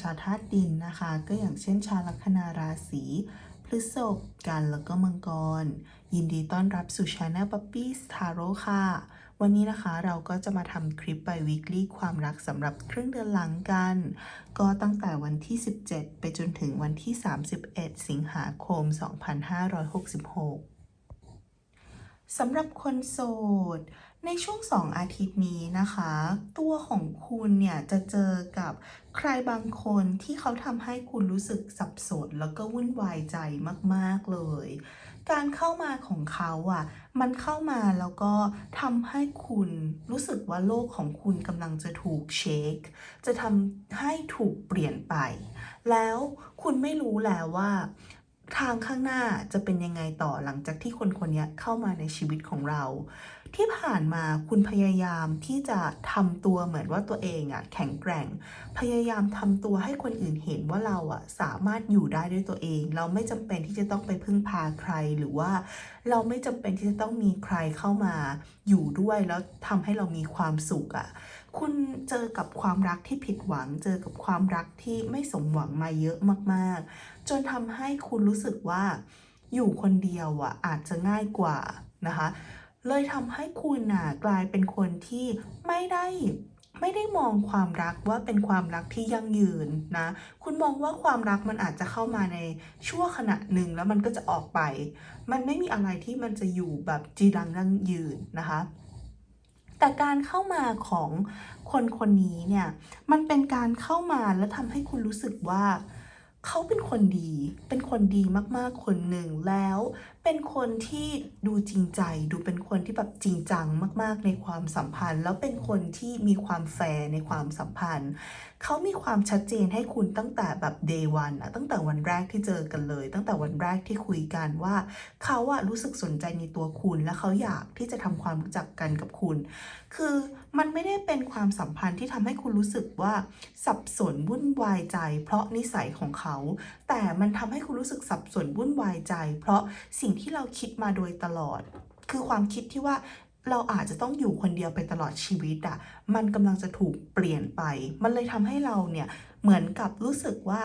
ชาวธาตุดินนะคะ ก็อย่างเช่นชาวลัคนาราศีพฤษภกันแล้วก็มังกร ยินดีต้อนรับสู่ช anel Puppy Taro ค่ะ วันนี้นะคะเราก็จะมาทำคลิปไป weekly ความรักสำหรับครึ่งเดือนหลังกัน ก็ตั้งแต่วันที่ 17 ไปจนถึงวันที่ 31 สิงหาคม 2566สำหรับคนโสด ในช่วง 2 อาทิตย์นี้นะคะ ตัวของคุณเนี่ยจะเจอกับใครบางคนที่เขาทำให้คุณรู้สึกสับสนแล้วก็วุ่นวายใจมากๆเลย การเข้ามาของเขาอะ มันเข้ามาแล้วก็ทำให้คุณรู้สึกว่าโลกของคุณกำลังจะถูกเช็ค จะทำให้ถูกเปลี่ยนไป แล้วคุณไม่รู้แล้วว่าทางข้างหน้าจะเป็นยังไงต่อหลังจากที่คนคนนี้เข้ามาในชีวิตของเรา ที่ผ่านมาคุณพยายามที่จะทำตัวเหมือนว่าตัวเองอะแข็งแกร่ง พยายามทำตัวให้คนอื่นเห็นว่าเราอะสามารถอยู่ได้ด้วยตัวเอง เราไม่จำเป็นที่จะต้องไปพึ่งพาใครหรือว่า เราไม่จำเป็นที่จะต้องมีใครเข้ามาอยู่ด้วยแล้วทำให้เรามีความสุขอะคุณเจอกับความรักที่ผิดหวัง เจอกับความรักที่ไม่สมหวังมาเยอะมาก ๆ จนทำให้คุณรู้สึกว่าอยู่คนเดียวอะอาจจะง่ายกว่านะคะ เลยทำให้คุณน่ะกลายเป็นคนที่ไม่ได้ไม่ได้มองความรักว่าเป็นความรักที่ยั่งยืนนะ คุณมองว่าความรักมันอาจจะเข้ามาในชั่วขณะหนึ่งแล้วมันก็จะออกไป มันไม่มีอะไรที่มันจะอยู่แบบจีรังยั่งยืนนะคะ แต่การเข้ามาของคนคนนี้เนี่ย มันเป็นการเข้ามาแล้วทำให้คุณรู้สึกว่าเขาเป็นคนดี เป็นคนดีมากๆ คนหนึ่งแล้ว เป็นคนที่ดูจริงใจ ดูเป็นคนที่แบบจริงจังมาก ๆ ในความสัมพันธ์ แล้วเป็นคนที่มีความแฟร์ในความสัมพันธ์ เขามีความชัดเจนให้คุณตั้งแต่แบบ day one อะตั้งแต่วันแรกที่เจอกันเลย ตั้งแต่วันแรกที่คุยกันว่า เขาอะรู้สึกสนใจในตัวคุณ และเขาอยากที่จะทำความรู้จักกันกับคุณ คือมันไม่ได้เป็นความสัมพันธ์ที่ทำให้คุณรู้สึกว่าสับสนวุ่นวายใจ เพราะนิสัยของเขา แต่มันทำให้คุณรู้สึกสับสนวุ่นวายใจ เพราะสิ่งที่เราคิดมาโดยตลอด คือความคิดที่ว่าเราอาจจะต้องอยู่คนเดียวไปตลอดชีวิตอะมันกำลังจะถูกเปลี่ยนไป มันเลยทำให้เราเนี่ยเหมือนกับรู้สึกว่า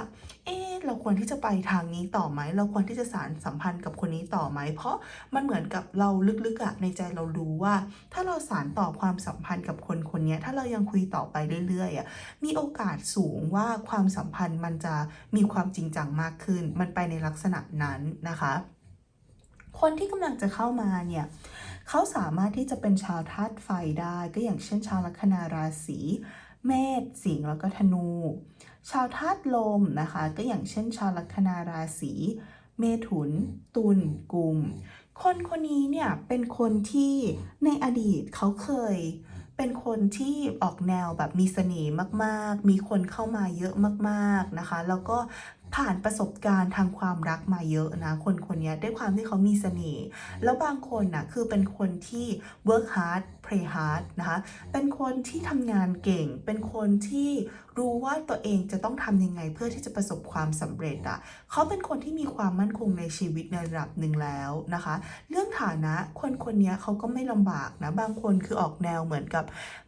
เอ๊เราควรที่จะไปทางนี้ต่อไหม เราควรที่จะสานสัมพันธ์กับคนนี้ต่อไหม เพราะมันเหมือนกับเราลึกๆอะในใจเรารู้ว่า ถ้าเราสานต่อความสัมพันธ์กับคนคนนี้ถ้าเรายังคุยต่อไปเรื่อยๆอะมีโอกาสสูงว่าความสัมพันธ์มันจะมีความจริงจังมากขึ้น มันไปในลักษณะนั้นนะคะ คนที่กำลังจะเข้ามาเนี่ยเขาสามารถที่จะเป็นชาวธาตุไฟได้ ก็อย่างเช่นชาวลัคนาราศีเมษสิงห์แล้วก็ธนู ชาวธาตุลมนะคะ ก็อย่างเช่น ชาวลัคนาราศีเมถุน ตุลกุม คนคนนี้เนี่ยเป็นคนที่ในอดีตเขาเคย เป็นคนที่ออกแนวแบบมีเสน่ห์มาก ๆ มีคนเข้ามาเยอะมาก ๆ นะคะ แล้วก็ ผ่านประสบการณ์ทางความรักมาเยอะนะ คนคนนี้ด้วยความที่เขามีเสน่ห์แล้วบางคนน่ะคือเป็นคนที่ work hard play hard นะคะเป็นคนที่ทำงานเก่ง เป็นคนที่รู้ว่าตัวเองจะต้องทำยังไงเพื่อที่จะประสบความสำเร็จอะเขาเป็นคนที่มีความมั่นคงในชีวิตในระดับหนึ่งแล้วนะคะ เรื่องฐานะคนคนนี้เขาก็ไม่ลำบากนะ บางคนคือออกแนวเหมือนกับ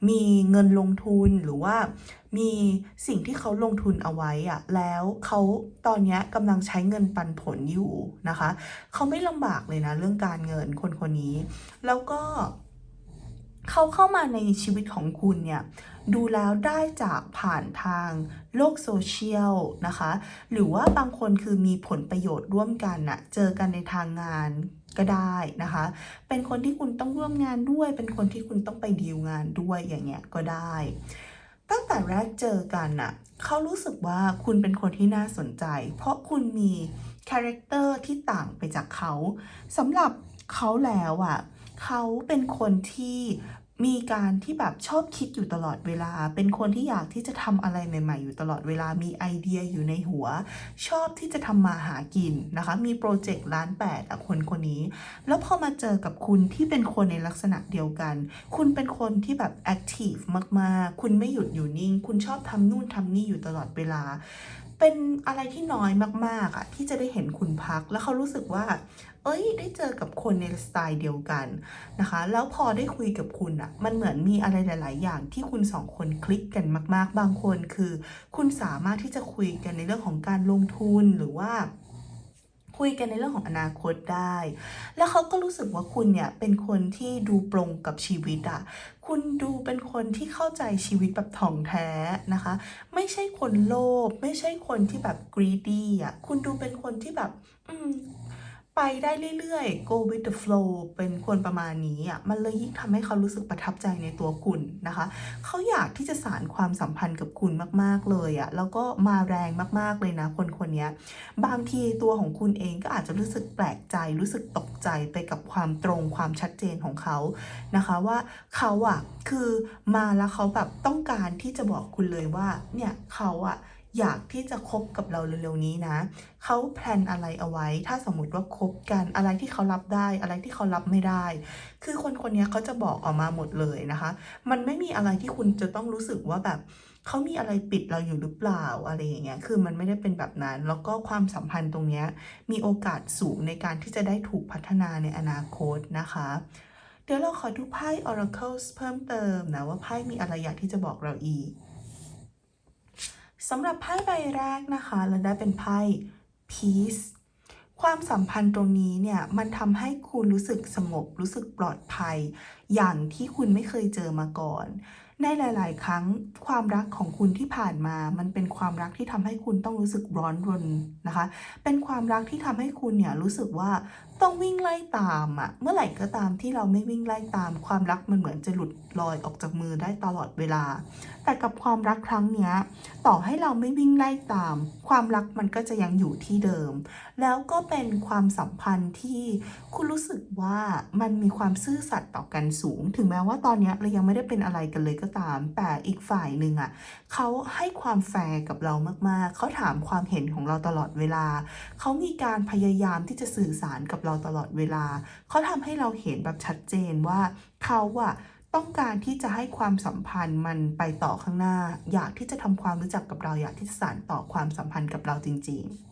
มีเงินลงทุนหรือว่ามีสิ่งที่เขาลงทุนเอาไว้อะแล้วเขาตอนนี้กำลังใช้เงินปันผลอยู่นะคะ เขาไม่ลำบากเลยนะเรื่องการเงินคนคนนี้ แล้วก็เขาเข้ามาในชีวิตของคุณเนี่ย ดูแล้วได้จากผ่านทางโลกโซเชียลนะคะ หรือว่าบางคนคือมีผลประโยชน์ร่วมกันน่ะเจอกันในทางงานก็ได้นะคะ เป็นคนที่คุณต้องร่วมงานด้วย เป็นคนที่คุณต้องไปดีลงานด้วยอย่างเงี้ยก็ได้ ตั้งแต่แรกเจอกันน่ะเขารู้สึกว่าคุณเป็นคนที่น่าสนใจ เพราะคุณมีคาแรคเตอร์ที่ต่างไปจากเขาสำหรับเขาแล้วอะเขาเป็นคนที่ มีการที่แบบชอบคิดอยู่ตลอดเวลา เป็นคนที่อยากที่จะทำอะไรใหม่ ๆ อยู่ตลอดเวลา มีไอเดียอยู่ในหัว ชอบที่จะทำมาหากินนะคะ มีโปรเจกต์ล้านแปดอะคนคนนี้ แล้วพอมาเจอกับคุณที่เป็นคนในลักษณะเดียวกัน คุณเป็นคนที่แบบแอคทีฟมากๆ คุณไม่หยุดอยู่นิ่ง คุณชอบทำนู่นทำนี่อยู่ตลอดเวลา เป็นอะไรที่น้อยมากๆอะที่จะได้เห็นคุณพัก แล้วเขารู้สึกว่า เอ้ย ได้เจอกับคนในสไตล์เดียวกันนะคะ แล้วพอได้คุยกับคุณอะมันเหมือนมีอะไรหลาย ๆ อย่างที่คุณสองคนคลิกกันมาก ๆ บางคนคือ คุณสามารถที่จะคุยกันในเรื่องของการลงทุนหรือว่าคุยกันในเรื่องของอนาคตได้ แล้วเขาก็รู้สึกว่าคุณเนี่ยเป็นคนที่ดูปลงกับชีวิตอะคุณดูเป็นคนที่เข้าใจชีวิตแบบถ่องแท้นะคะ ไม่ใช่คนโลภ ไม่ใช่คนที่แบบ greedy อะคุณดูเป็นคนที่แบบ อืม ไปได้เรื่อยๆ go with the flow เป็นคนประมาณนี้อะ มันเลยยิ่งทำให้เขารู้สึกประทับใจในตัวคุณนะคะ เขาอยากที่จะสานความสัมพันธ์กับคุณมากๆเลยอะ แล้วก็มาแรงมากๆเลยนะคนคนนี้บางทีตัวของคุณเองก็อาจจะรู้สึกแปลกใจ รู้สึกตกใจไปกับความตรงความชัดเจนของเขานะคะ ว่าเขาอะคือมาแล้วเขาแบบต้องการที่จะบอกคุณเลยว่าเนี่ยเขาอะ อยากที่จะคบกับเราเร็วๆนี้นะ เขาแพลนอะไรเอาไว้ ถ้าสมมุติว่าคบกันอะไรที่เขารับได้ อะไรที่เขารับไม่ได้ คือคนคนนี้เขาจะบอกออกมาหมดเลยนะคะ มันไม่มีอะไรที่คุณจะต้องรู้สึกว่าแบบเขามีอะไรปิดเราอยู่หรือเปล่าอะไรอย่างเงี้ย คือมันไม่ได้เป็นแบบนั้น แล้วก็ความสัมพันธ์ตรงเนี้ยมีโอกาสสูงในการที่จะได้ถูกพัฒนาในอนาคตนะคะ เดี๋ยวเราขอดูไพ่ Oracle เพิ่มเติมนะว่าไพ่มีอะไรอยากที่จะบอกเราอีก สำหรับไพ่ใบแรกนะคะเราได้เป็นไพ่ Peace ความสัมพันธ์ตรงนี้เนี่ยมันทำให้คุณรู้สึกสงบรู้สึกปลอดภัย อย่างที่คุณไม่เคยเจอมาก่อน ในหลาย ๆ ครั้งความรักของคุณที่ผ่านมา มันเป็นความรักที่ทำให้คุณต้องรู้สึกร้อนรนนะคะ เป็นความรักที่ทำให้คุณเนี่ยรู้สึกว่าต้องวิ่งไล่ตามอะเมื่อไหร่ก็ตามที่เราไม่วิ่งไล่ตาม ความรักมันเหมือนจะหลุดลอยออกจากมือได้ตลอดเวลา แต่กับความรักครั้งเนี้ยต่อให้เราไม่วิ่งไล่ตาม ความรักมันก็จะยังอยู่ที่เดิม แล้วก็เป็นความสัมพันธ์ที่คุณรู้สึกว่ามันมีความซื่อสัตย์ต่อกันสูง ถึงแม้ว่าตอนเนี้ยเรายังไม่ได้เป็นอะไรกันเลยก็ตาม แต่อีกฝ่ายหนึ่งอะเขาให้ความแฟร์กับเรามากๆ เขาถามความเห็นของเราตลอดเวลา เขามีการพยายามที่จะสื่อสารกับเราตลอดเวลา เขาทำให้เราเห็นแบบชัดเจนว่าเขาอะต้องการที่จะให้ความสัมพันธ์มันไปต่อข้างหน้า อยากที่จะทำความรู้จักกับเรา อยากที่จะสานต่อความสัมพันธ์กับเราจริง ๆ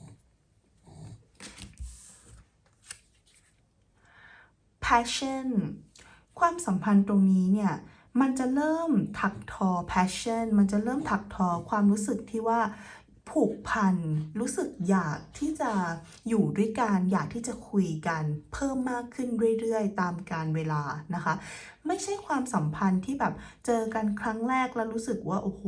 passion ความสัมพันธ์ตรงนี้เนี่ย มันจะเริ่มถักทอ passion มันจะเริ่มถักทอความรู้สึกที่ว่าผูกพัน รู้สึกอยากที่จะอยู่ด้วยกัน อยากที่จะคุยกัน เพิ่มมากขึ้นเรื่อยๆ ตามการเวลานะคะ ไม่ใช่ความสัมพันธ์ที่แบบเจอกันครั้งแรกแล้วรู้สึกว่าโอ้โห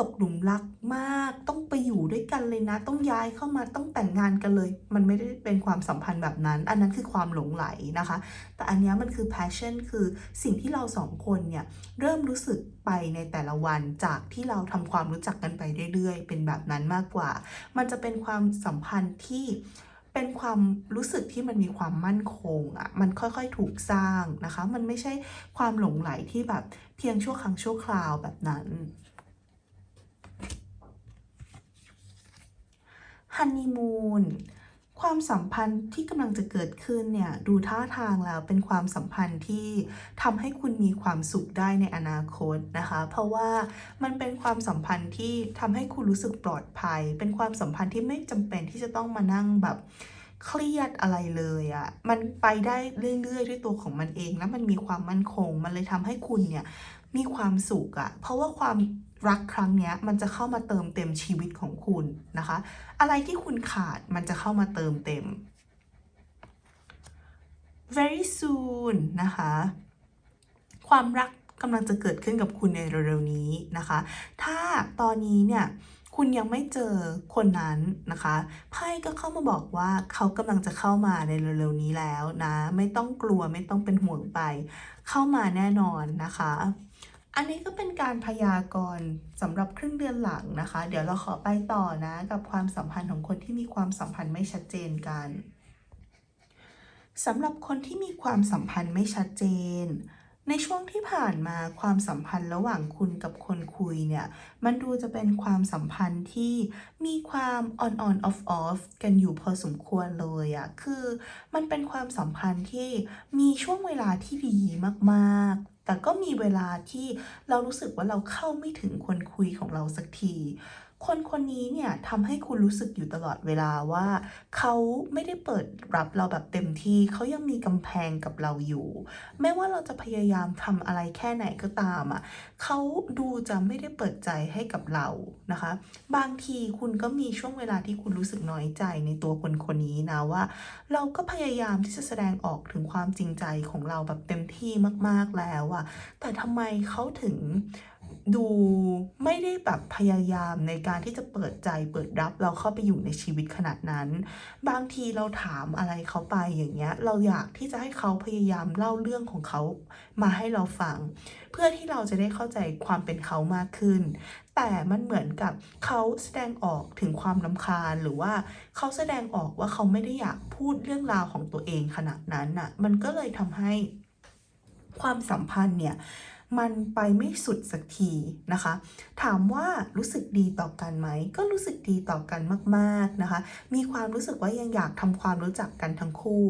ตกหลุมรักมาก ต้องไปอยู่ด้วยกันเลยนะ ต้องย้ายเข้ามาต้องแต่งงานกันเลย มันไม่ได้เป็นความสัมพันธ์แบบนั้น อันนั้นคือความหลงไหลนะคะ แต่อันนี้มันคือ passion คือสิ่งที่เราสองคนเนี่ยเริ่มรู้สึกไปในแต่ละวันจากที่เราทำความรู้จักกันไปเรื่อยๆ เป็นแบบนั้นมากกว่า มันจะเป็นความสัมพันธ์ที่ เป็นความรู้สึกที่มันมีความมั่นคงอะมันค่อยๆถูกสร้างนะคะ มันไม่ใช่ความหลงไหลที่แบบเพียงชั่วครั้งชั่วคราวแบบนั้นฮันนีมูน ความสัมพันธ์ที่กำลังจะเกิดขึ้นเนี่ยดูท่าทางแล้วเป็นความสัมพันธ์ที่ทำให้คุณมีความสุขได้ในอนาคตนะคะ เพราะว่ามันเป็นความสัมพันธ์ที่ทำให้คุณรู้สึกปลอดภัย เป็นความสัมพันธ์ที่ไม่จำเป็นที่จะต้องมานั่งแบบเครียดอะไรเลยอะ่ะ มันไปได้เรื่อยๆ ด้วยตัวของมันเองแล้วมันมีความมั่นคง มันเลยทำให้คุณเนี่ยมีความสุขอะ่ะ เพราะว่าความ รักครั้งนี้มันจะเข้ามาเติมเต็มชีวิตของคุณนะคะ อะไรที่คุณขาดมันจะเข้ามาเติมเต็ม very soon นะคะ ความรักกำลังจะเกิดขึ้นกับคุณในเร็วๆนี้นะคะ ถ้าตอนนี้เนี่ยคุณยังไม่เจอคนนั้นนะคะไพ่ก็เข้ามาบอกว่าเขากำลังจะเข้ามาในเร็วๆนี้แล้วนะ ไม่ต้องกลัวไม่ต้องเป็นห่วงไป เข้ามาแน่นอนนะคะ อันนี้ก็เป็นการพยากรณ์สำหรับครึ่งเดือนหลังนะคะ เดี๋ยวเราขอไปต่อนะกับความสัมพันธ์ของคนที่มีความสัมพันธ์ไม่ชัดเจนกันสำหรับคนที่มีความสัมพันธ์ไม่ชัดเจน ในช่วงที่ผ่านมาความสัมพันธ์ระหว่างคุณกับคนคุยเนี่ย มันดูจะเป็นความสัมพันธ์ที่มีความ on on off off กันอยู่พอสมควรเลยอะคือมันเป็นความสัมพันธ์ที่มีช่วงเวลาที่ดีมากๆ แต่ก็มีเวลาที่เรารู้สึกว่าเราเข้าไม่ถึงคนคุยของเราสักที คนคนนี้เนี่ยทำให้คุณรู้สึกอยู่ตลอดเวลาว่า เขาไม่ได้เปิดรับเราแบบเต็มที่เขายังมีกำแพงกับเราอยู่ ไม่ว่าเราจะพยายามทำอะไรแค่ไหนก็ตามอะเขาดูจะไม่ได้เปิดใจให้กับเรานะคะ บางทีคุณก็มีช่วงเวลาที่คุณรู้สึกน้อยใจในตัวคนคนนี้นะว่า เราก็พยายามที่จะแสดงออกถึงความจริงใจของเราแบบเต็มที่มาก ๆแล้วอะแต่ทำไมเขาถึง ดูไม่ได้แบบพยายามในการที่จะเปิดใจเปิดรับเราเข้าไปอยู่ในชีวิตขนาดนั้น บางทีเราถามอะไรเขาไปอย่างเงี้ย เราอยากที่จะให้เขาพยายามเล่าเรื่องของเขามาให้เราฟัง เพื่อที่เราจะได้เข้าใจความเป็นเขามากขึ้น แต่มันเหมือนกับเขาแสดงออกถึงความลำคาญหรือว่าเขาแสดงออกว่าเขาไม่ได้อยากพูดเรื่องราวของตัวเองขนาดนั้นน่ะ มันก็เลยทำให้ความสัมพันธ์เนี่ย มันไปไม่สุดสักทีนะคะ ถามว่ารู้สึกดีต่อกันไหม ก็รู้สึกดีต่อกันมากๆนะคะ มีความรู้สึกว่ายังอยากทำความรู้จักกันทั้งคู่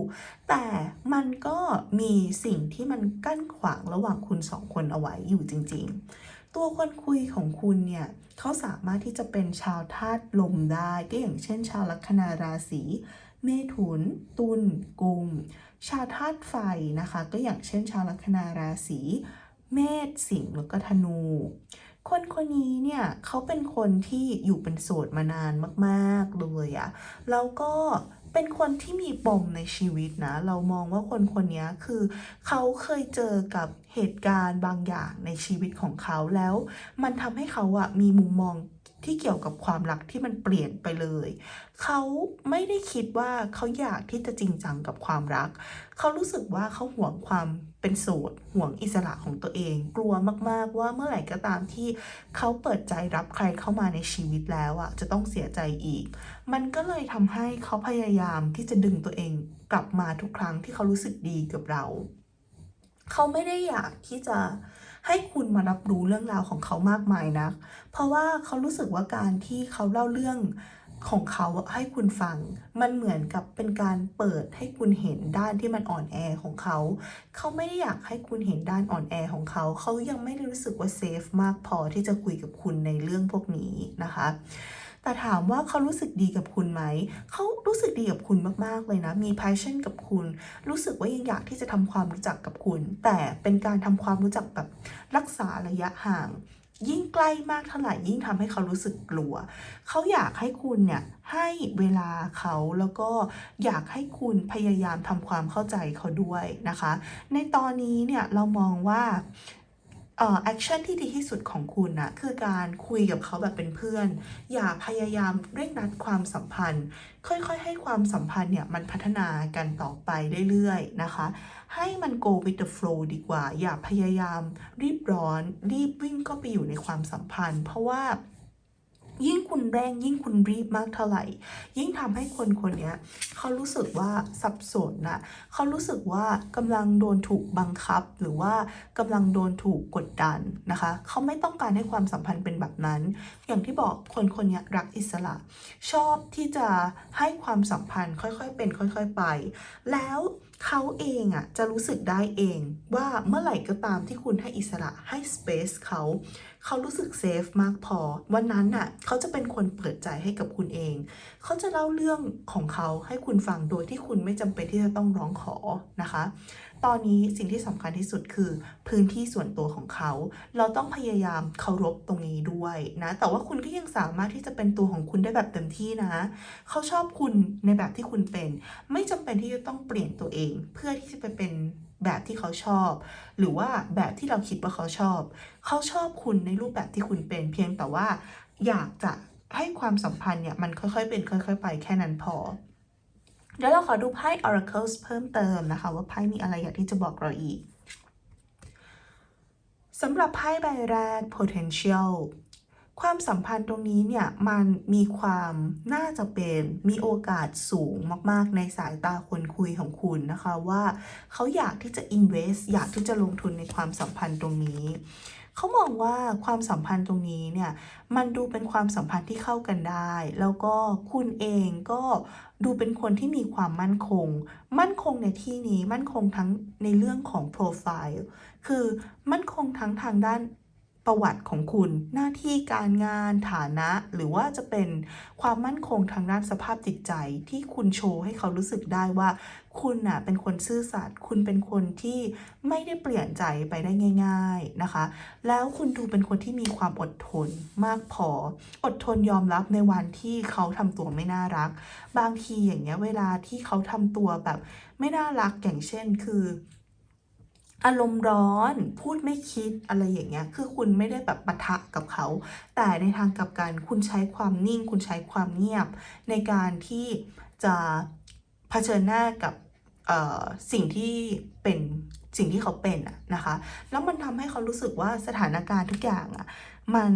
แต่มันก็มีสิ่งที่มันกั้นขวางระหว่างคุณสองคนเอาไว้อยู่จริง ๆ ตัวคนคุยของคุณเนี่ยเขาสามารถที่จะเป็นชาวธาตุลมได้ก็อย่างเช่น ชาวลัคนาราศีเมถุน ตุลกุม ชาวธาตุไฟนะคะ ก็อย่างเช่นชาวลัคนาราศี เมษสิงห์แล้วก็ธนู คนคนนี้เนี่ยเขาเป็นคนที่อยู่เป็นโสดมานานมากๆเลยอะแล้วก็เป็นคนที่มีปมในชีวิตนะ เรามองว่าคนคนนี้คือเขาเคยเจอกับเหตุการณ์บางอย่างในชีวิตของเขาแล้ว มันทำให้เขาอะมีมุมมองที่เกี่ยวกับความรักที่มันเปลี่ยนไปเลย เขาไม่ได้คิดว่าเขาอยากที่จะจริงจังกับความรัก เขารู้สึกว่าเขาห่วงความเป็นโสดห่วงอิสระของตัวเอง กลัวมากๆว่าเมื่อไหร่ก็ตามที่เขาเปิดใจรับใครเข้ามาในชีวิตแล้วอะจะต้องเสียใจอีก มันก็เลยทำให้เขาพยายามที่จะดึงตัวเองกลับมาทุกครั้งที่เขารู้สึกดีกับเรา เขาไม่ได้อยากที่จะให้คุณมารับรู้เรื่องราวของเขามากมายนะ เพราะว่าเขารู้สึกว่าการที่เขาเล่าเรื่อง ของเขาให้คุณฟัง มันเหมือนกับเป็นการเปิดให้คุณเห็นด้านที่มันอ่อนแอของเขา เขาไม่ได้อยากให้คุณเห็นด้านอ่อนแอของเขา เขายังไม่ได้รู้สึกว่าเซฟมากพอที่จะคุยกับคุณในเรื่องพวกนี้นะคะแต่ถามว่าเขารู้สึกดีกับคุณไหม เขารู้สึกดีกับคุณมากๆเลยนะ มี passion กับคุณ รู้สึกว่ายังอยากที่จะทำความรู้จักกับคุณ แต่เป็นการทำความรู้จักแบบรักษาระยะห่าง ยิ่งใกล้มากเท่าไหร่ยิ่งทำให้เขารู้สึกกลัว เขาอยากให้คุณเนี่ยให้เวลาเขาแล้วก็อยากให้คุณพยายามทำความเข้าใจเขาด้วยนะคะ ในตอนนี้เนี่ยเรามองว่า เอ่อแอคชั่นที่ดีที่สุดของคุณนะคือการคุยกับเขาแบบเป็นเพื่อน อย่าพยายามเร่งรัดความสัมพันธ์ ค่อยๆ ให้ความสัมพันธ์เนี่ยมันพัฒนากันต่อไปเรื่อยๆนะคะ ให้มัน go with the flow ดีกว่า อย่าพยายามรีบร้อน รีบวิ่งเข้าไปอยู่ในความสัมพันธ์ เพราะว่า ยิ่งคุณเร่งยิ่งคุณรีบมากเท่าไหร่ ยิ่งทำให้คนคนนี้เขารู้สึกว่าสับสนนะเขารู้สึกว่ากำลังโดนถูกบังคับ หรือว่ากำลังโดนถูกกดดันนะคะเขาไม่ต้องการให้ความสัมพันธ์เป็นแบบนั้น อย่างที่บอกคนคนนี้รักอิสระ ชอบที่จะให้ความสัมพันธ์ค่อยๆ เป็นค่อย ๆไป แล้วเขาเองอะจะรู้สึกได้เองว่าเมื่อไหร่ก็ตามที่คุณให้อิสระให้ space เขา เขารู้สึกเซฟมากพอ วันนั้นน่ะเขาจะเป็นคนเปิดใจให้กับคุณเอง เขาจะเล่าเรื่องของเขาให้คุณฟังโดยที่คุณไม่จำเป็นที่จะต้องร้องขอนะคะ ตอนนี้สิ่งที่สำคัญที่สุดคือ พื้นที่ส่วนตัวของเขา เราต้องพยายามเคารพตรงนี้ด้วยนะ แต่ว่าคุณก็ยังสามารถที่จะเป็นตัวของคุณได้แบบเต็มที่นะ เขาชอบคุณในแบบที่คุณเป็น ไม่จำเป็นที่จะต้องเปลี่ยนตัวเอง เพื่อที่จะไปเป็น แบบที่เขาชอบ หรือว่าแบบที่เราคิดว่าเขาชอบ เขาชอบคุณในรูปแบบที่คุณเป็นเพียงแต่ว่าอยากจะให้ความสัมพันธ์เนี่ย มันค่อยๆ เป็นค่อย ๆ ไปแค่นั้นพอ เดี๋ยวเราขอดูไพ่ Oracles เพิ่มเติมนะคะ ว่าไพ่มีอะไรอยากที่จะบอกเราอีกสำหรับไพ่ใบแรก potential ความสัมพันธ์ตรงนี้เนี่ยมันมีความน่าจะเป็นมีโอกาสสูงมาก ๆ ในสายตาคนคุยของคุณนะคะว่าเขาอยากที่จะ invest อยากที่จะลงทุนในความสัมพันธ์ตรงนี้เขามองว่าความสัมพันธ์ตรงนี้เนี่ยมันดูเป็นความสัมพันธ์ที่เข้ากันได้ แล้วก็คุณเองก็ดูเป็นคนที่มีความมั่นคง มั่นคงในที่นี้มั่นคงทั้งในเรื่องของโปรไฟล์คือมั่นคงทั้งทางด้าน ประวัติของคุณ หน้าที่การงานฐานะ หรือว่าจะเป็นความมั่นคงทางด้านสภาพจิตใจ ที่คุณโชว์ให้เขารู้สึกได้ว่า คุณน่ะเป็นคนซื่อสัตย์คุณเป็นคนที่ไม่ได้เปลี่ยนใจไปได้ง่าย ๆนะคะ แล้วคุณดูเป็นคนที่มีความอดทนมากพอ อดทนยอมรับในวันที่เขาทำตัวไม่น่ารัก บางทีอย่างเงี้ยเวลาที่เขาทำตัวแบบ ไม่น่ารักอย่างเช่นคือ อารมณ์ร้อนพูดไม่คิดอะไรอย่างเงี้ยคือคุณไม่ได้แบบปะทะกับเขา แต่ในทางกลับกันคุณใช้ความนิ่ง คุณใช้ความเงียบ ในการที่จะเผชิญหน้ากับเอ่อสิ่งที่เป็นสิ่งที่เขาเป็นนะคะ แล้วมันทำให้เขารู้สึกว่าสถานการณ์ทุกอย่างอะมัน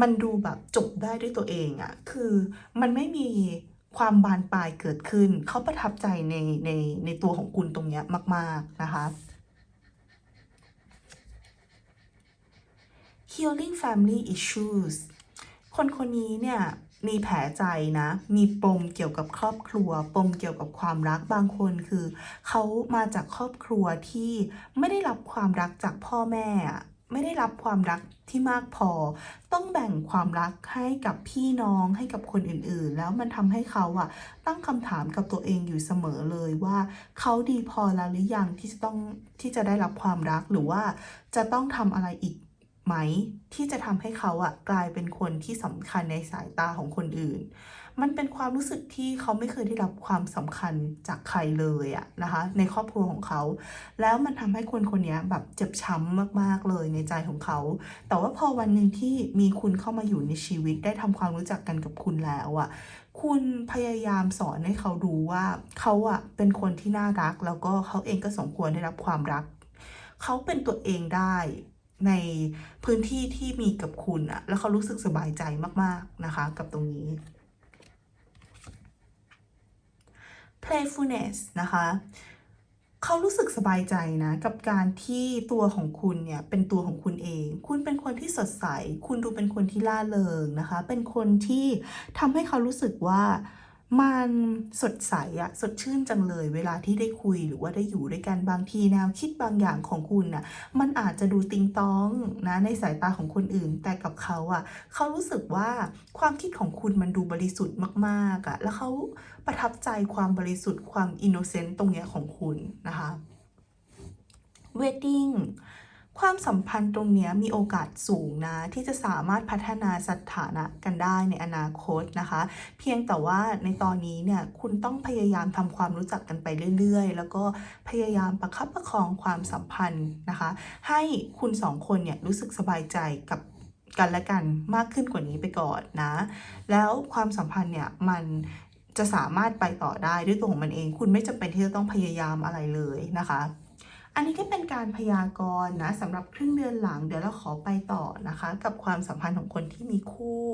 มันดูแบบจบได้ด้วยตัวเองอะคือมันไม่มีความบานปลายเกิดขึ้น เขาประทับใจในในในตัวของคุณตรงเนี้ยมาก ๆนะคะ healing family issues คนคนนี้เนี่ยมีแผลใจนะ มีปมเกี่ยวกับครอบครัว ปมเกี่ยวกับความรักบางคนคือ เขามาจากครอบครัวที่ไม่ได้รับความรักจากพ่อแม่ ไม่ได้รับความรักที่มากพอ ต้องแบ่งความรักให้กับพี่น้องให้กับคนอื่นๆ แล้วมันทำให้เขาอะตั้งคำถามกับตัวเองอยู่เสมอเลยว่า เขาดีพอแล้วหรือยังที่จะต้องที่จะได้รับความรักหรือว่าจะต้องทำอะไรอีก ไหมที่จะทำให้เขาอะกลายเป็นคนที่สำคัญในสายตาของคนอื่น มันเป็นความรู้สึกที่เขาไม่เคยได้รับความสำคัญจากใครเลยอะนะคะ ในครอบครัวของเขา แล้วมันทำให้คนคนนี้แบบเจ็บช้ำมากๆเลยในใจของเขา แต่ว่าพอวันหนึ่งที่มีคุณเข้ามาอยู่ในชีวิตได้ทำความรู้จักกันกับคุณแล้วอะคุณพยายามสอนให้เขาดูว่าเขาอะเป็นคนที่น่ารัก แล้วก็เขาเองก็สมควรได้รับความรัก เขาเป็นตัวเองได้ ในพื้นที่ที่มีกับคุณอะแล้วเขารู้สึกสบายใจมากๆนะคะ กับตรงนี้ playfulness นะคะเขารู้สึกสบายใจนะกับการที่ตัวของคุณเนี่ยเป็นตัวของคุณเอง คุณเป็นคนที่สดใส คุณดูเป็นคนที่ล่าเริงนะคะ เป็นคนที่ทำให้เขารู้สึกว่า มันสดใสอะสดชื่นจังเลย เวลาที่ได้คุยหรือว่าได้อยู่ด้วยกันบางทีแนวคิดบางอย่างของคุณน่ะมันอาจจะดูติงตองนะในสายตาของคนอื่น แต่กับเขาอะเขารู้สึกว่าความคิดของคุณมันดูบริสุทธิ์มากๆอะแล้วเขาประทับใจความบริสุทธิ์ความอินโนเซนต์ตรงเนี้ยของคุณนะคะ wedding ความสัมพันธ์ตรงนี้มีโอกาสสูงนะ ที่จะสามารถพัฒนาสถานะกันได้ในอนาคตนะคะ เพียงแต่ว่าในตอนนี้เนี่ยคุณต้องพยายามทำความรู้จักกันไปเรื่อยๆ แล้วก็พยายามประคับประคองความสัมพันธ์นะคะ ให้คุณสองคนเนี่ยรู้สึกสบายใจกับกันและกันมากขึ้นกว่านี้ไปก่อนนะ แล้วความสัมพันธ์เนี่ยมันจะสามารถไปต่อได้ด้วยตัวของมันเอง คุณไม่จำเป็นที่จะต้องพยายามอะไรเลยนะคะ อันนี้ก็เป็นการพยากรณ์นะสำหรับครึ่งเดือนหลัง เดี๋ยวเราขอไปต่อนะคะ กับความสัมพันธ์ของคนที่มีคู่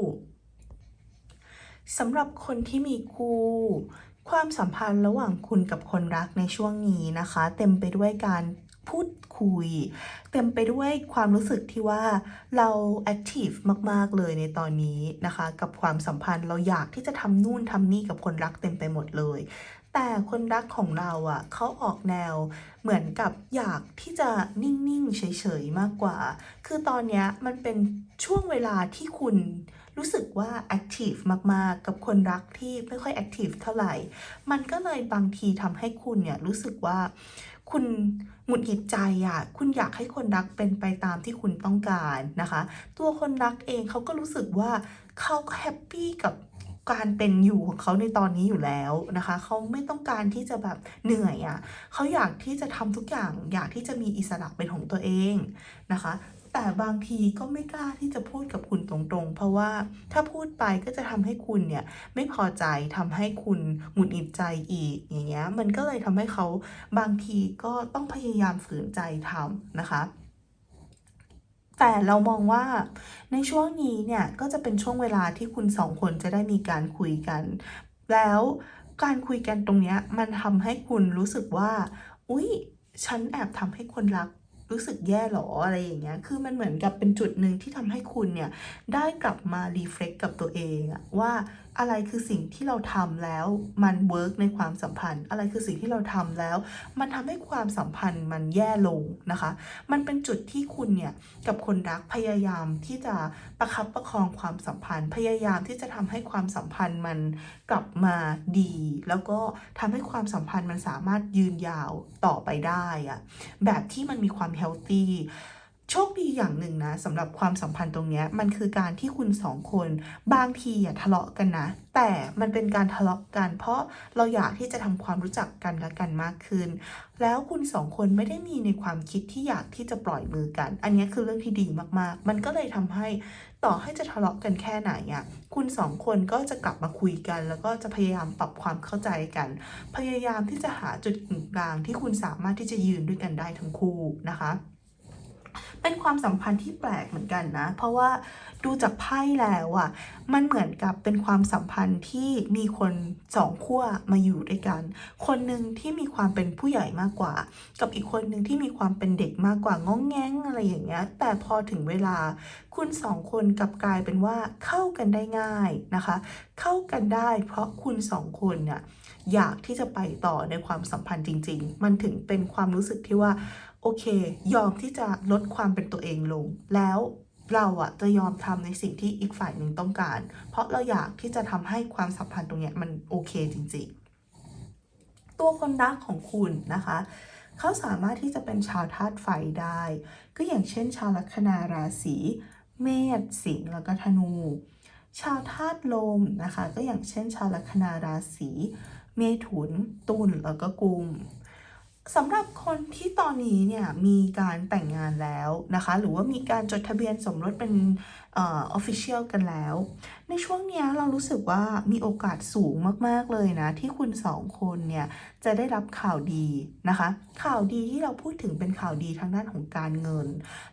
สำหรับคนที่มีคู่ความสัมพันธ์ระหว่างคุณกับคนรักในช่วงนี้นะคะ เต็มไปด้วยการพูดคุย เต็มไปด้วยความรู้สึกที่ว่าเราแอคทีฟมาก ๆ เลยในตอนนี้นะคะ กับความสัมพันธ์เราอยากที่จะทำนู่นทำนี่กับคนรักเต็มไปหมดเลย แต่คนรักของเราอะ่ะเขาออกแนวเหมือนกับอยากที่จะนิ่งๆเฉยๆมากกว่า คือตอนเนี้ยมันเป็นช่วงเวลาที่คุณรู้สึกว่าแอคทีฟมากๆ กับคนรักที่ไม่ค่อยแอคทีฟเท่าไหร่ มันก็เลยบางทีทำให้คุณเนี่ยรู้สึกว่าคุณหงุดหงิดใจอะ่ะ คุณอยากให้คนรักเป็นไปตามที่คุณต้องการนะคะ ตัวคนรักเองเขาก็รู้สึกว่าเขาก็แฮปปี้กับ การเป็นอยู่ของเขาในตอนนี้อยู่แล้วนะคะ เขาไม่ต้องการที่จะแบบเหนื่อยอะ่ะเขาอยากที่จะทำทุกอย่างอยากที่จะมีอิสระเป็นของตัวเองนะคะ แต่บางทีก็ไม่กล้าที่จะพูดกับคุณตรงๆ เพราะว่าถ้าพูดไปก็จะทำให้คุณเนี่ยไม่พอใจทำให้คุณหงุดหงิดใจอีกอย่างเงี้ยมันก็เลยทำให้เขาบางทีก็ต้องพยายามฝืนใจทำนะคะ แต่เรามองว่าในช่วงนี้เนี่ยก็จะเป็นช่วงเวลาที่คุณสองคนจะได้มีการคุยกัน แล้วการคุยกันตรงเนี้ยมันทำให้คุณรู้สึกว่า อุ๊ย ฉันแอบทำให้คนรักรู้สึกแย่หรออะไรอย่างเงี้ย คือมันเหมือนกับเป็นจุดหนึ่งที่ทำให้คุณเนี่ยได้กลับมารีเฟล็กกับตัวเองอะว่า อะไรคือสิ่งที่เราทำแล้วมันเวิร์กในความสัมพันธ์ อะไรคือสิ่งที่เราทำแล้ว มันทำให้ความสัมพันธ์มันแย่ลงนะคะ มันเป็นจุดที่คุณเนี่ยกับคนรักพยายามที่จะประคับประคองความสัมพันธ์ พยายามที่จะทำให้ความสัมพันธ์มันกลับมาดี แล้วก็ทำให้ความสัมพันธ์มันสามารถยืนยาวต่อไปได้อะแบบที่มันมีความเฮลตี้ โชคดีอย่างหนึ่งนะสำหรับความสัมพันธ์ตรงนี้มันคือการที่คุณสองคนบางทีอะทะเลาะกันนะ แต่มันเป็นการทะเลาะกัน เพราะเราอยากที่จะทำความรู้จักกันและกันมากขึ้น แล้วคุณสองคนไม่ได้มีในความคิดที่อยากที่จะปล่อยมือกัน อันนี้คือเรื่องที่ดีมากๆ มันก็เลยทำให้ต่อให้จะทะเลาะกันแค่ไหนอะคุณสองคนก็จะกลับมาคุยกัน แล้วก็จะพยายามปรับความเข้าใจกัน พยายามที่จะหาจุดกลางที่คุณสามารถที่จะยืนด้วยกันได้ทั้งคู่นะคะ เป็นความสัมพันธ์ที่แปลกเหมือนกันนะ เพราะว่าดูจากไพ่แล้วอะ่ะมันเหมือนกับเป็นความสัมพันธ์ที่มีคนสองขั้วมาอยู่ด้วยกัน คนหนึ่งที่มีความเป็นผู้ใหญ่มากกว่า กับอีกคนหนึ่งที่มีความเป็นเด็กมากกว่าง้องแง้งอะไรอย่างเงี้ย แต่พอถึงเวลา คุณสองคนกลับกลายเป็นว่าเข้ากันได้ง่ายนะคะ เข้ากันได้เพราะคุณสองคนเนี่ยอยากที่จะไปต่อในความสัมพันธ์จริง ๆ มันถึงเป็นความรู้สึกที่ว่า โอเค ยอมที่จะลดความเป็นตัวเองลง แล้วเราอะจะยอมทำในสิ่งที่อีกฝ่ายหนึ่งต้องการ เพราะเราอยากที่จะทำให้ความสัมพันธ์ตรงเนี้ยมันโอเคจริงๆ ตัวคนรักของคุณนะคะ เขาสามารถที่จะเป็นชาวธาตุไฟได้ ก็อย่างเช่น ชาวลัคนาราศีเมษสิงห์แล้วก็ธนู ชาวธาตุลมนะคะ ก็อย่างเช่น ชาวลัคนาราศีเมถุนตุลแล้วก็กุม สำหรับคนที่ตอนนี้เนี่ยมีการแต่งงานแล้วนะคะ หรือว่ามีการจดทะเบียนสมรสเป็นออฟฟิเชียลกันแล้ว ในช่วงเนี้ยเรารู้สึกว่ามีโอกาสสูงมาก ๆ เลยนะ ที่คุณสองคนเนี่ย จะได้รับข่าวดีนะคะ ข่าวดีที่เราพูดถึงเป็นข่าวดีทางด้านของการเงิน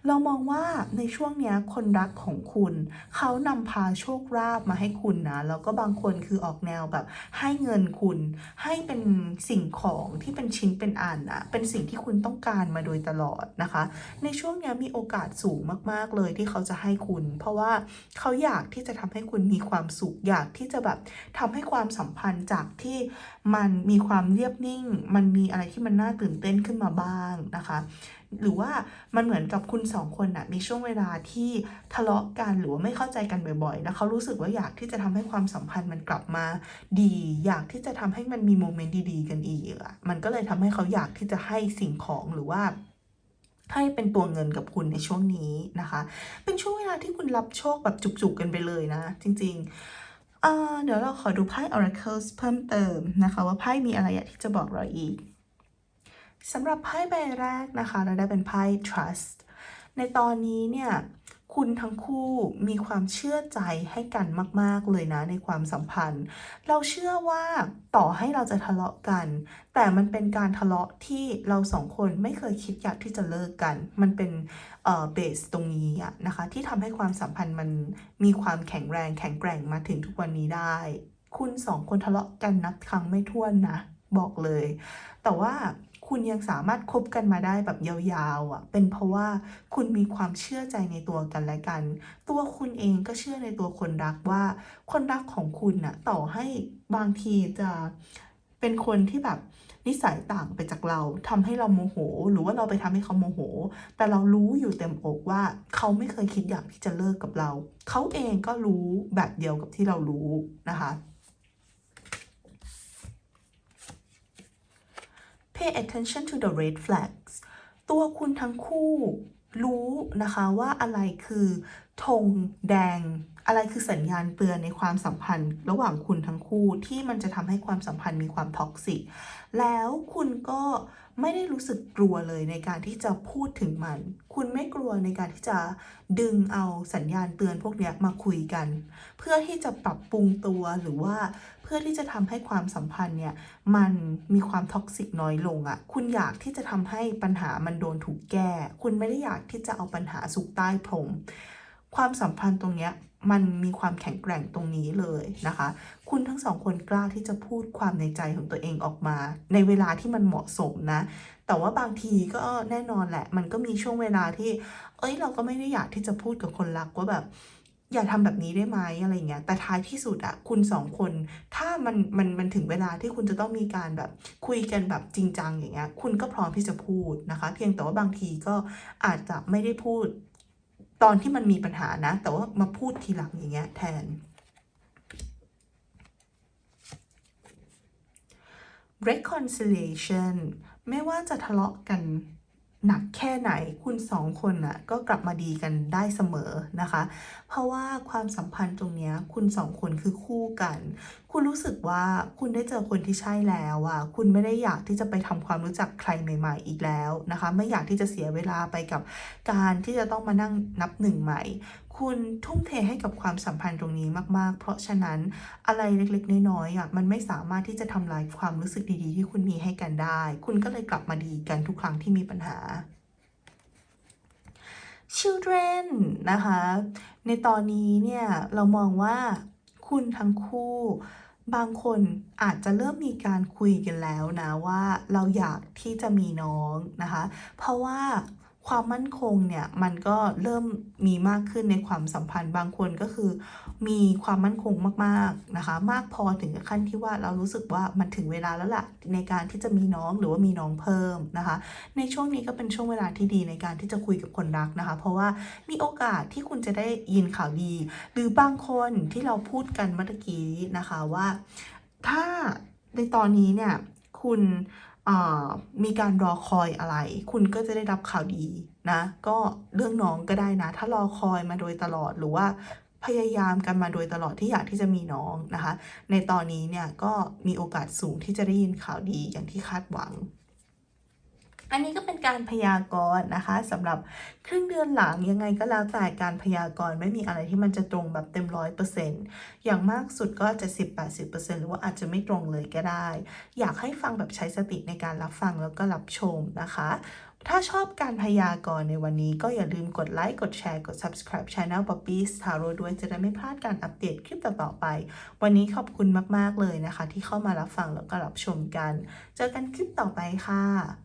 เรามองว่าในช่วงเนี้ยคนรักของคุณ เขานำพาโชคลาภมาให้คุณนะ แล้วก็บางคนคือออกแนวแบบให้เงินคุณ ให้เป็นสิ่งของที่เป็นชิ้นเป็นอันอะเป็นสิ่งที่คุณต้องการมาโดยตลอดนะคะ ในช่วงเนี้ยมีโอกาสสูงมาก ๆ เลยที่เขาจะให้คุณเพราะว่าเขาอยากที่จะทำให้คุณมีความสุข อยากที่จะแบบทำให้ความสัมพันธ์จากที่มันมีความเรียบนิ่ง มันมีอะไรที่มันน่าตื่นเต้นขึ้นมาบ้างนะคะ หรือว่ามันเหมือนกับคุณสองคนอะมีช่วงเวลาที่ทะเลาะกันหรือว่าไม่เข้าใจกันบ่อยๆ แล้วเขารู้สึกว่าอยากที่จะทำให้ความสัมพันธ์มันกลับมาดี อยากที่จะทำให้มันมีโมเมนต์ดีๆ กันอีกอะมันก็เลยทำให้เขาอยากที่จะให้สิ่งของหรือว่า ให้เป็นตัวเงินกับคุณในช่วงนี้นะคะ เป็นช่วงเวลาที่คุณรับโชคแบบจุกๆกันไปเลยนะ จริงๆเเดี๋ยวเราขอดูไพ่ Oracles เพิ่มเติมนะคะ ว่าไพ่มีอะไรที่จะบอกเราอีกสำหรับไพ่ใบแรกนะคะ เราได้เป็นไพ่ trust ในตอนนี้เนี่ย คุณทั้งคู่มีความเชื่อใจให้กันมาก ๆ เลยนะในความสัมพันธ์ เราเชื่อว่าต่อให้เราจะทะเลาะกัน แต่มันเป็นการทะเลาะที่เราสองคนไม่เคยคิดอยากที่จะเลิกกัน มันเป็นเอ่อเบสตรงนี้อะนะคะ ที่ทำให้ความสัมพันธ์มันมีความแข็งแรงแข็งแกร่งมาถึงทุกวันนี้ได้ คุณสองคนทะเลาะกันนับครั้งไม่ถ้วนนะบอกเลย แต่ว่า คุณยังสามารถคบกันมาได้แบบยาวๆอะ เป็นเพราะว่าคุณมีความเชื่อใจในตัวกันและกัน ตัวคุณเองก็เชื่อในตัวคนรักว่า คนรักของคุณน่ะต่อให้บางทีจะเป็นคนที่แบบนิสัยต่างไปจากเราทำให้เราโมโห หรือว่าเราไปทำให้เขาโมโห แต่เรารู้อยู่เต็มอกว่าเขาไม่เคยคิดอยากที่จะเลิกกับเรา เขาเองก็รู้แบบเดียวกับที่เรารู้นะคะ pay attention to the red flags ตัวคุณทั้งคู่รู้นะคะว่าอะไรคือธงแดง อะไรคือสัญญาณเตือนในความสัมพันธ์ ระหว่างคุณทั้งคู่ที่มันจะทำให้ความสัมพันธ์มีความท็อกซิกแล้วคุณก็ไม่ได้รู้สึกกลัวเลยในการที่จะพูดถึงมัน คุณไม่กลัวในการที่จะดึงเอาสัญญาณเตือนพวกนี้มาคุยกัน เพื่อที่จะปรับปรุงตัวหรือว่า เพื่อที่จะทำให้ความสัมพันธ์เนี่ยมันมีความท็อกซิกน้อยลงอะ่ะคุณอยากที่จะทำให้ปัญหามันโดนถูกแก้ คุณไม่ได้อยากที่จะเอาปัญหาสุกใต้พรมความสัมพันธ์ตรงเนี้ยมันมีความแข็งแกร่งตรงนี้เลยนะคะ คุณทั้งสองคนกล้าที่จะพูดความในใจของตัวเองออกมา ในเวลาที่มันเหมาะสมนะ แต่ว่าบางทีก็แน่นอนแหละ มันก็มีช่วงเวลาที่ เอ้ยเราก็ไม่ได้อยากที่จะพูดกับคนรักว่าแบบ อย่าทำแบบนี้ได้ไหมอะไรเงี้ย แต่ท้ายที่สุดอะคุณสองคน ถ้ามันมันมันถึงเวลาที่คุณจะต้องมีการแบบคุยกันแบบจริงจังอย่างเงี้ย คุณก็พร้อมที่จะพูดนะคะ เพียงแต่ว่าบางทีก็อาจจะไม่ได้พูด ตอนที่มันมีปัญหานะ แต่ว่ามาพูดทีหลังอย่างเงี้ยแทน reconciliation ไม่ว่าจะทะเลาะกัน หนักแค่ไหนคุณสองคนน่ะก็กลับมาดีกันได้เสมอนะคะ เพราะว่าความสัมพันธ์ตรงนี้คุณสองคนคือคู่กัน คุณรู้สึกว่าคุณได้เจอคนที่ใช่แล้วอะคุณไม่ได้อยากที่จะไปทำความรู้จักใครใหม่ ๆ อีกแล้วนะคะ ไม่อยากที่จะเสียเวลาไปกับการที่จะต้องมานั่งนับหนึ่งใหม่ คุณทุ่มเทให้กับความสัมพันธ์ตรงนี้มาก ๆ เพราะฉะนั้นอะไรเล็กๆ น้อยๆอะมันไม่สามารถที่จะทำลายความรู้สึกดีๆ ที่คุณมีให้กันได้ คุณก็เลยกลับมาดีกันทุกครั้งที่มีปัญหา children นะคะ ในตอนนี้เนี่ยเรามองว่าคุณทั้งคู่บางคนอาจจะเริ่มมีการคุยกันแล้วนะว่าเราอยากที่จะมีน้องนะคะ เพราะว่า ความมั่นคงเนี่ยมันก็เริ่มมีมากขึ้นในความสัมพันธ์บางคนก็คือ มีความมั่นคงมากๆนะคะ มากพอถึงขั้นที่ว่าเรารู้สึกว่ามันถึงเวลาแล้วล่ะในการที่จะมีน้องหรือว่ามีน้องเพิ่มนะคะ ในช่วงนี้ก็เป็นช่วงเวลาที่ดีในการที่จะคุยกับคนรักนะคะ เพราะว่ามีโอกาสที่คุณจะได้ยินข่าวดี หรือบางคนที่เราพูดกันเมื่อกี้นะคะว่า ถ้าในตอนนี้เนี่ยคุณ มีการรอคอยอะไร คุณก็จะได้รับข่าวดีนะ ก็เรื่องน้องก็ได้นะ ถ้ารอคอยมาโดยตลอดหรือว่าพยายามกันมาโดยตลอดที่อยากที่จะมีน้องนะคะ ในตอนนี้เนี่ยก็มีโอกาสสูงที่จะได้ยินข่าวดีอย่างที่คาดหวัง อันนี้ก็เป็นการพยากรณ์นะคะสำหรับครึ่งเดือนหลังยังไงก็แล้วแต่การพยากรณ์ไม่มีอะไรที่มันจะตรงแบบเต็มร้อยเปอร์เซ็นต์อย่างมากสุดก็จะ10 80หรือว่าอาจจะไม่ตรงเลยก็ได้ อยากให้ฟังแบบใช้สติในการรับฟังแล้วก็รับชมนะคะ ถ้าชอบการพยากรณ์ในวันนี้ก็อย่าลืมกดไลค์กดแชร์กด subscribe Channel Poppy's Tarot ด้วยจะได้ไม่พลาดการอัปเดตคลิปต่อๆไป วันนี้ขอบคุณมากๆเลยนะคะ ที่เข้ามารับฟังแล้วก็รับชมกัน เจอกันคลิปต่อไปค่ะ